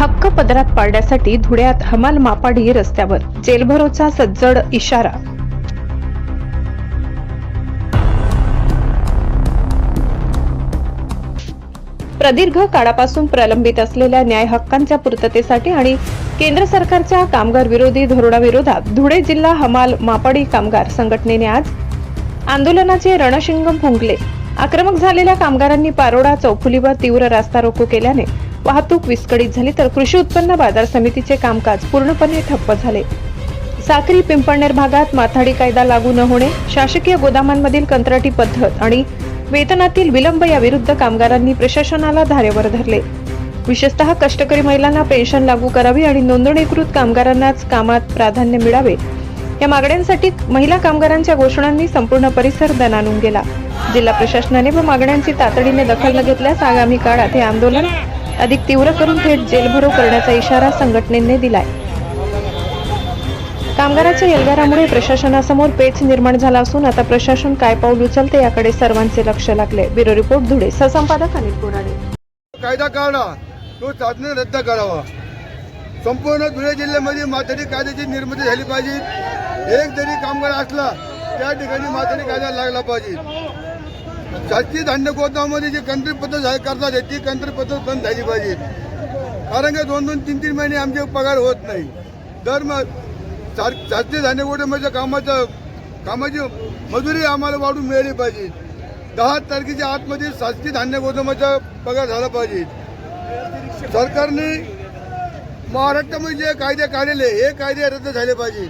हक्क पदरात पाडण्यासाठी धुळ्यात हमाल मापाडी रस्त्यावर. जेलभरोचा सज्जड इशारा. प्रदीर्घ काळापासून प्रलंबित असलेल्या न्याय हक्कांच्या पूर्ततेसाठी आणि केंद्र सरकारच्या कामगार विरोधी धोरणाविरोधात धुळे जिल्हा हमाल मापाडी कामगार संघटनेने आज आंदोलनाचे रणशिंगम फुंकले. आक्रमक झालेल्या कामगारांनी पारोडा चौफुलीवर तीव्र रास्ता रोको केल्याने वाहतूक विस्कळीत झाली तर कृषी उत्पन्न बाजार समितीचे कामकाज पूर्णपणे ठप्प झाले. साक्री पिंपळनेर भागात माथाडी कायदा लागू न होणे शासकीय गोदामांमधील कंत्राटी पद्धत आणि वेतनातील विलंब याविरुद्ध कामगारांनी प्रशासनाला धारेवर धरले. विशेषतः कष्टकरी महिलांना पेन्शन लागू करावी आणि नोंदणीकृत कामगारांनाच कामात प्राधान्य मिळावे. या मागण्यांसाठी महिला कामगारांच्या घोषणांनी संपूर्ण परिसर दणानून गेला. जिल्हा प्रशासनाने व मागण्यांची तातडीने दखल न घेतल्यास आगामी काळात हे आंदोलन अधिक तीव्र करून थेट जेलभरो करण्याचा इशारा संघटनेने दिलाय. कामगाराच्या एल्गारामुळे प्रशासनासमोर पेच निर्माण झाला असून आता प्रशासन काय पाऊल उचलते याकडे सर्वांचे लक्ष लागले. Bureau report Dhule. सहसंपादक Anil Borade कायदा काढा. तो चाचणी रद्द करावा. संपूर्ण धुळे जिल्ह्यामध्ये माथाडी कायद्याची निर्मिती झाली पाहिजे. एक जरी कामगार असला त्या ठिकाणी माथाडी कायदा लागला पाहिजे. शासकीय धान्य गोदामामध्ये जे कंत्री पद्धत करतात ती कंत्री पद्धत बंद झाली पाहिजे. कारण का दोन दोन तीन तीन महिने आमचे पगार होत नाही. दर मग शासकीय धान्य गोदामाच्या कामाचं कामाची मजुरी आम्हाला वाढून मिळाली पाहिजे. दहा तारखेच्या आतमध्ये शासकीय धान्य गोदामाचा पगार झाला पाहिजे. सरकारने महाराष्ट्रामध्ये जे कायदे काढलेले हे कायदे रद्द झाले पाहिजे.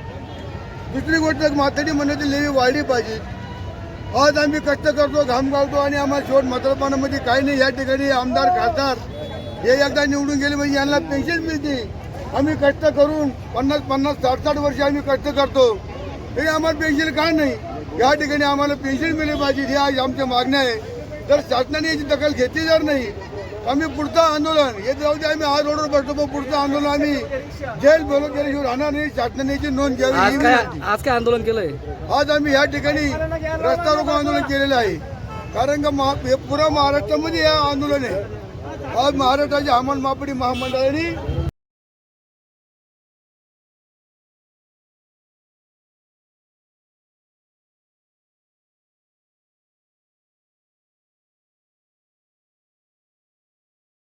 दुसरी गोष्ट माथाडी म्हणण्याची लेवी वाढली पाहिजे. आज आम्ही कष्ट करतो घाम गावतो आणि आम्हाला शेवट म्हातारपणामध्ये काही नाही. या ठिकाणी आमदार खासदार हे एकदा निवडून गेले म्हणजे यांना पेन्शन मिळते. आम्ही कष्ट करून पन्नास पन्नास साठ साठ वर्ष आम्ही कष्ट करतो. हे आम्हाला पेन्शन का नाही? या ठिकाणी आम्हाला पेन्शन मिळली पाहिजे ही आज आमच्या मागण्या आहे. तर शासनाने याची दखल घेतली जर नाही आम्ही पुढचं आंदोलन हे जाऊ दे आम्ही आज रोडवर बसतो पण पुढचं आंदोलन आम्ही. जेल बोलत केल्याशिवाय राहणार नाही शासनाने याची नोंद घ्यावी ही आज काय विनंती. आज काय आंदोलन केलंय? आज आम्ही या ठिकाणी रस्ता रोको आंदोलन केलेलं आहे. कारण का महा- हे पुऱ्या महाराष्ट्रामध्ये हे आंदोलन आहे. आज महाराष्ट्राच्या हवामान मापडी महामंडळाने